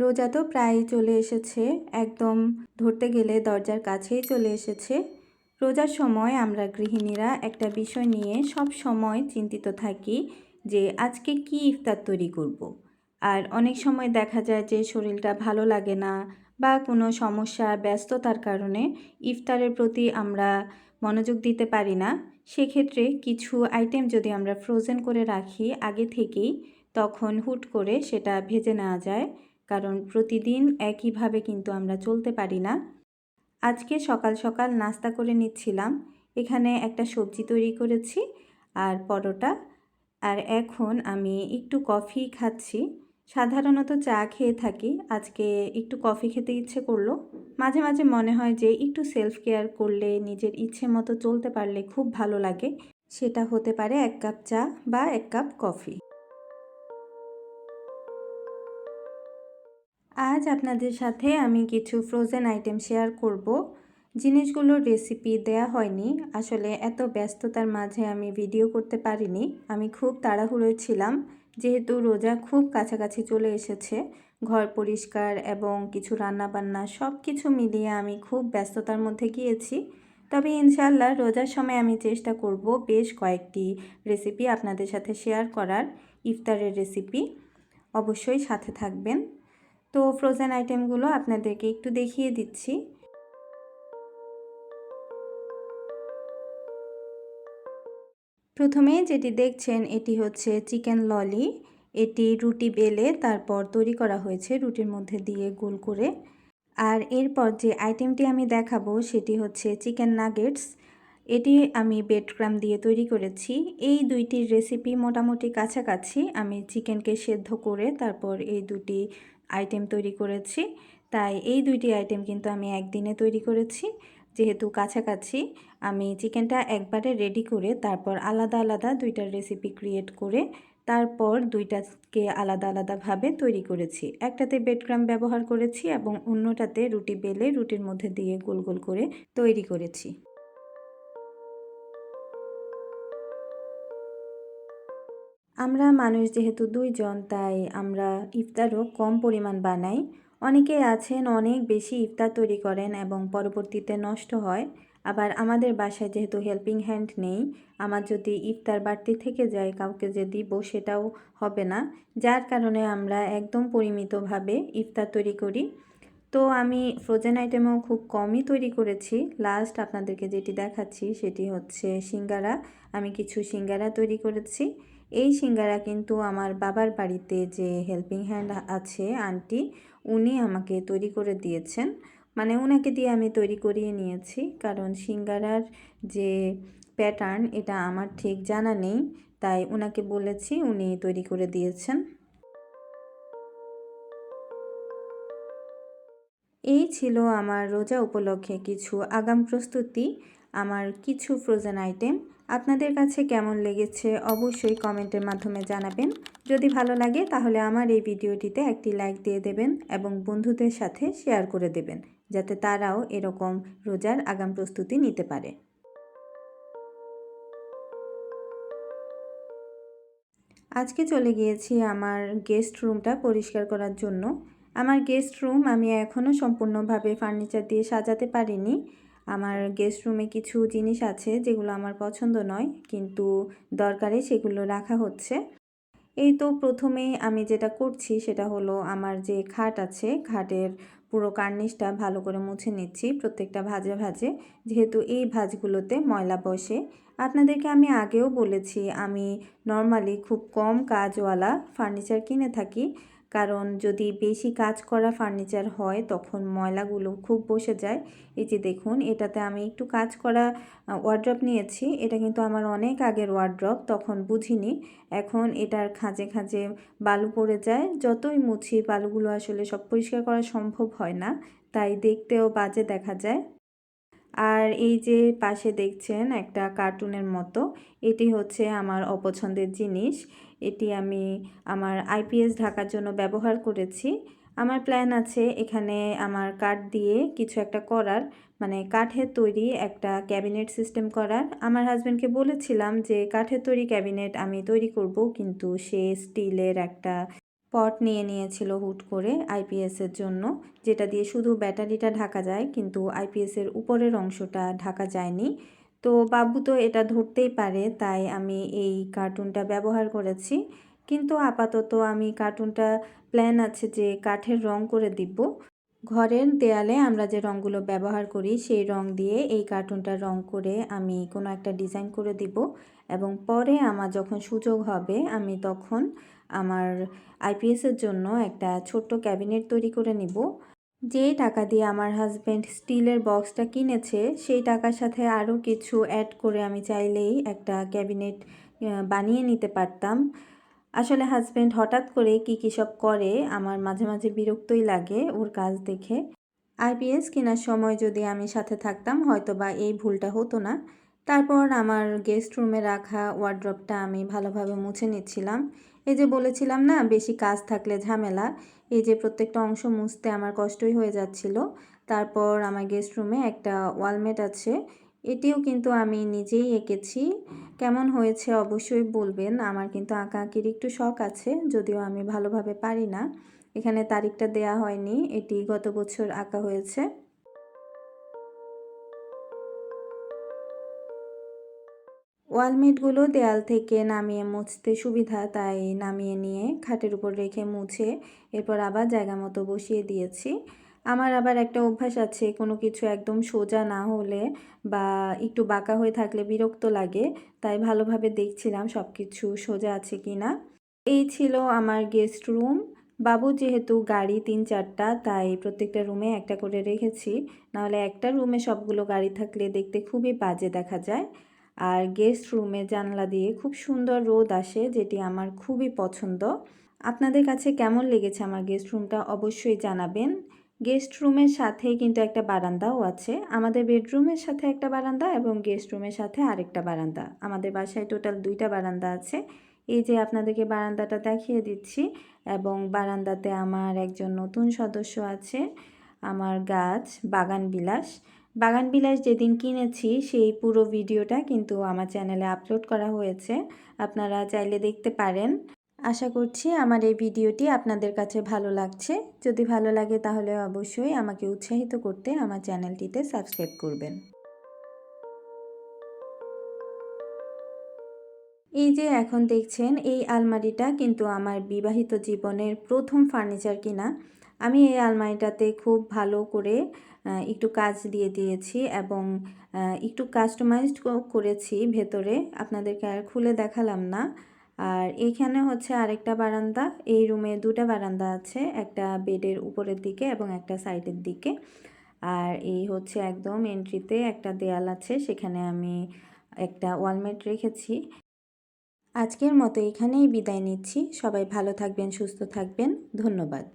রোজা তো প্রায় চলে এসেছে, একদম ধরতে গেলে দরজার কাছেই চলে এসেছে। রোজার সময় আমরা গৃহিণীরা একটা বিষয় নিয়ে সব সময় চিন্তিত থাকি যে আজকে কি ইফতার তৈরি করব। আর অনেক সময় দেখা যায় যে শরীরটা ভালো লাগে না বা কোনো সমস্যা, ব্যস্ততার কারণে ইফতারের প্রতি আমরা মনোযোগ দিতে পারি না। সেক্ষেত্রে কিছু আইটেম যদি আমরা ফ্রোজেন করে রাখি আগে থেকেই, তখন হুট করে সেটা ভেজে নেওয়া যায়। কারণ প্রতিদিন একইভাবে কিন্তু আমরা চলতে পারি না। আজকে সকাল সকাল নাস্তা করে নিচ্ছিলাম। এখানে একটা সবজি তৈরি করেছি আর পরোটা। আর এখন আমি একটু কফি খাচ্ছি। সাধারণত চা খেয়ে থাকি। আজকে একটু কফি খেতে ইচ্ছে করল। মাঝে মাঝে মনে হয় যে একটু সেলফ কেয়ার করলে, নিজের ইচ্ছে মতো চলতে পারলে খুব ভালো লাগে। সেটা হতে পারে এক কাপ চা বা এক কাপ কফি। আজ আপনাদের সাথে আমি কিছু ফ্রোজেন আইটেম শেয়ার করব। জিনিসগুলোর রেসিপি দেয়া হয়নি। আসলে এত ব্যস্ততার মাঝে আমি ভিডিও করতে পারিনি। আমি খুব তাড়াহুড়োয় ছিলাম, যেহেতু রোজা খুব কাছাকাছি চলে এসেছে। ঘর পরিষ্কার এবং কিছু রান্নাবান্না সব কিছু মিলিয়ে আমি খুব ব্যস্ততার মধ্যে গিয়েছি। তবে ইনশাল্লাহ রোজার সময় আমি চেষ্টা করব বেশ কয়েকটি রেসিপি আপনাদের সাথে শেয়ার করার, ইফতারের রেসিপি অবশ্যই সাথে থাকবেন। তো ফ্রোজেন আইটেমগুলো আপনাদেরকে একটু দেখিয়ে দিচ্ছি। প্রথমে যেটি দেখছেন, এটি হচ্ছে চিকেন ললি এটি রুটি বেলে তারপর তৈরি করা হয়েছে রুটির মধ্যে দিয়ে গোল করে। আর এরপর যে আইটেমটি আমি দেখাবো, সেটি হচ্ছে চিকেন নাগেটস এটি আমি বেডক্রাম দিয়ে তৈরি করেছি। এই দুইটির রেসিপি মোটামুটি কাছাকাছি। আমি চিকেনকে সেদ্ধ করে তারপর এই দুটি আইটেম তৈরি করেছি। তাই এই দুইটি আইটেম কিন্তু আমি একদিনে তৈরি করেছি। যেহেতু কাছাকাছি, আমি চিকেনটা একবারে রেডি করে তারপর আলাদা আলাদা দুইটার রেসিপি ক্রিয়েট করে তারপর দুইটাকে আলাদা আলাদাভাবে তৈরি করেছি। একটাতে বেডক্রাম ব্যবহার করেছি এবং অন্যটাতে রুটি বেলে রুটির মধ্যে দিয়ে গোল গোল করে তৈরি করেছি। আমরা মানুষ যেহেতু দুইজন, তাই আমরা ইফতারও কম পরিমাণ বানাই। অনেকে আছেন, অনেক বেশি ইফতার তৈরি করেন এবং পরবর্তীতে নষ্ট হয়। আবার আমাদের বাসায় যেহেতু হেল্পিং হ্যান্ড নেই, আমার যদি ইফতার বাড়তি থেকে যায়, কাউকে যে দিব সেটাও হবে না। যার কারণে আমরা একদম পরিমিতভাবে ইফতার তৈরি করি। তো আমি ফ্রোজেন আইটেমও খুব কমই তৈরি করেছি। লাস্ট আপনাদেরকে যেটি দেখাচ্ছি, সেটি হচ্ছে সিঙ্গারা। আমি কিছু সিঙ্গারা তৈরি করেছি। এই সিঙ্গারা কিন্তু আমার বাবার বাড়িতে যে হেল্পিং হ্যান্ড আছে আন্টি উনি আমাকে তৈরি করে দিয়েছেন। মানে ওনাকে দিয়ে আমি তৈরি করিয়ে নিয়েছি। কারণ সিঙ্গারার যে প্যাটার্ন এটা আমার ঠিক জানা নেই। তাই ওনাকে বলেছি উনি তৈরি করে দিয়েছেন। এই ছিল আমার রোজা উপলক্ষে কিছু আগাম প্রস্তুতি, আমার কিছু ফ্রোজেন আইটেম আপনাদের কাছে কেমন লেগেছে অবশ্যই কমেন্টের মাধ্যমে জানাবেন। যদি ভালো লাগে তাহলে আমার এই ভিডিওটিতে একটি লাইক দিয়ে দেবেন এবং বন্ধুদের সাথে শেয়ার করে দেবেন, যাতে তারাও এরকম রোজার আগাম প্রস্তুতি নিতে পারে। আজকে চলে গিয়েছি আমার গেস্ট রুমটা পরিষ্কার করার জন্য। আমার গেস্ট রুম আমি এখনও সম্পূর্ণভাবে ফার্নিচার দিয়ে সাজাতে পারিনি। আমার গেস্ট রুমে কিছু জিনিস আছে যেগুলো আমার পছন্দ নয়, কিন্তু দরকারে সেগুলো রাখা হচ্ছে। এই তো প্রথমে আমি যেটা করছি সেটা হলো আমার যে খাট আছে, খাটের পুরো কার্নিশটা ভালো করে মুছে নিচ্ছি প্রত্যেকটা ভাজে ভাজে। যেহেতু এই ভাজগুলোতে ময়লা বসে, আপনাদেরকে আমি আগেও বলেছি আমি নর্মালি খুব কম কাজওয়ালা ফার্নিচার কিনে থাকি। কারণ যদি বেশি কাজ করা ফার্নিচার হয়, তখন ময়লাগুলো খুব বসে যায়। এই যে দেখুন, এটাতে আমি একটু কাজ করা ওয়ার্ড্রপ নিয়েছি। এটা কিন্তু আমার অনেক আগের ওয়ার্ড্রপ তখন বুঝিনি। এখন এটার খাঁজে খাঁজে বালু পড়ে যায়। যতই মুছি, বালুগুলো আসলে সব পরিষ্কার করা সম্ভব হয় না। তাই দেখতেও বাজে দেখা যায়। আর এই যে পাশে দেখছেন একটা কার্টুনের মতো, এটি হচ্ছে আমার অপছন্দের জিনিস। এটি আমি আমার আইপিএস ঢাকার জন্য ব্যবহার করেছি। আমার প্ল্যান আছে এখানে আমার কাঠ দিয়ে কিছু একটা করার মানে কাঠের তৈরি একটা ক্যাবিনেট সিস্টেম করার। আমার হাজব্যান্ডকে বলেছিলাম যে কাঠের তৈরি ক্যাবিনেট আমি তৈরি করব, কিন্তু সে স্টিলের একটা পট নিয়ে নিয়েছিল হুট করে আইপিএসের জন্য, যেটা দিয়ে শুধু ব্যাটারিটা ঢাকা যায়, কিন্তু আইপিএসের উপরের অংশটা ঢাকা যায়নি। তো বাবু তো এটা ধরতেই পারে, তাই আমি এই কার্টুনটা ব্যবহার করেছি। কিন্তু আপাতত আমি কার্টুনটা প্ল্যান আছে যে কাঠের রং করে দিব। ঘরের দেয়ালে আমরা যে রঙগুলো ব্যবহার করি, সেই রং দিয়ে এই কার্টুনটা রং করে আমি কোনো একটা ডিজাইন করে দিব এবং পরে আমার যখন সুযোগ হবে, আমি তখন আমার আইপিএসের জন্য একটা ছোট্ট ক্যাবিনেট তৈরি করে নিব। যে টাকা দিয়ে আমার হাজব্যান্ড স্টিলের বক্সটা কিনেছে, সেই টাকার সাথে আরও কিছু অ্যাড করে আমি চাইলেই একটা ক্যাবিনেট বানিয়ে নিতে পারতাম। আসলে হাজব্যান্ড হঠাৎ করে কী কী সব করে, আমার মাঝে মাঝে বিরক্তই লাগে ওর কাজ দেখে। আইপিএস কেনার সময় যদি আমি সাথে থাকতাম হয়তো বা এই ভুলটা হতো না। তারপর আমার গেস্ট রুমে রাখা ওয়ার্ড্রপটা আমি ভালোভাবে মুছে নিচ্ছিলাম। এই যে বলেছিলাম না, বেশি কাজ থাকলে ঝামেলা। এই যে প্রত্যেকটা অংশ মুছতে আমার কষ্টই হয়ে যাচ্ছিল। তারপর আমার গেস্ট রুমে একটা ওয়ালমেট আছে। এটিও কিন্তু আমি নিজেই এঁকেছি। কেমন হয়েছে অবশ্যই বলবেন। আমার কিন্তু আঁকা আঁকির একটু শখ আছে, যদিও আমি ভালোভাবে পারি না। এখানে তারিখটা দেয়া হয়নি, এটি গত বছর আঁকা হয়েছে। ওয়ালমেটগুলো দেয়াল থেকে নামিয়ে মুছতে সুবিধা, তাই নামিয়ে নিয়ে খাটের উপর রেখে মুছে এরপর আবার জায়গা মতো বসিয়ে দিয়েছি। আমার আবার একটা অভ্যাস আছে, কোনো কিছু একদম সোজা না হলে বা একটু বাঁকা হয়ে থাকলে বিরক্ত লাগে, তাই ভালোভাবে দেখছিলাম সব কিছু সোজা আছে কি না এই ছিল আমার গেস্ট রুম বাবু যেহেতু গাড়ি তিন চারটা, তাই প্রত্যেকটা রুমে একটা করে রেখেছি। নাহলে একটা রুমে সবগুলো গাড়ি থাকলে দেখতে খুবই বাজে দেখা যায়। আর গেস্ট রুমে জানলা দিয়ে খুব সুন্দর রোদ আসে, যেটি আমার খুবই পছন্দ। আপনাদের কাছে কেমন লেগেছে আমার গেস্ট রুমটা অবশ্যই জানাবেন। গেস্ট রুমের সাথেই কিন্তু একটা বারান্দাও আছে। আমাদের বেডরুমের সাথে একটা বারান্দা এবং গেস্ট রুমের সাথে আরেকটা বারান্দা। আমাদের বাসায় টোটাল দুইটা বারান্দা আছে। এই যে আপনাদেরকে বারান্দাটা দেখিয়ে দিচ্ছি এবং বারান্দাতে আমার একজন নতুন সদস্য আছে, আমার গাছ বাগান বিলাস। বাগান বিলাস যেদিন কিনেছি সেই পুরো ভিডিওটা কিন্তু আমার চ্যানেলে আপলোড করা হয়েছে। আপনারা চাইলে দেখতে পারেন। আশা করছি আমার এই ভিডিওটি আপনাদের কাছে ভালো লাগছে। যদি ভালো লাগে তাহলে অবশ্যই আমাকে উৎসাহিত করতে আমার চ্যানেলটিতে সাবস্ক্রাইব করবেন। এই যে এখন দেখছেন, এই আলমারিটা কিন্তু আমার বিবাহিত জীবনের প্রথম ফার্নিচার কিনা। আমি এই আলমারিটাতে খুব ভালো করে একটু কাজ দিয়ে দিয়েছি এবং একটু কাস্টমাইজড করেছি ভেতরে। আপনাদেরকে আর খুলে দেখালাম না। আর এইখানে হচ্ছে আরেকটা বারান্দা। এই রুমে দুটা বারান্দা আছে, একটা বেডের উপরের দিকে এবং একটা সাইডের দিকে। আর এই হচ্ছে একদম এন্ট্রিতে একটা দেয়াল আছে, সেখানে আমি একটা ওয়ালমেট রেখেছি। আজকের মতো এখানেই বিদায় নিচ্ছি। সবাই ভালো থাকবেন, সুস্থ থাকবেন। ধন্যবাদ।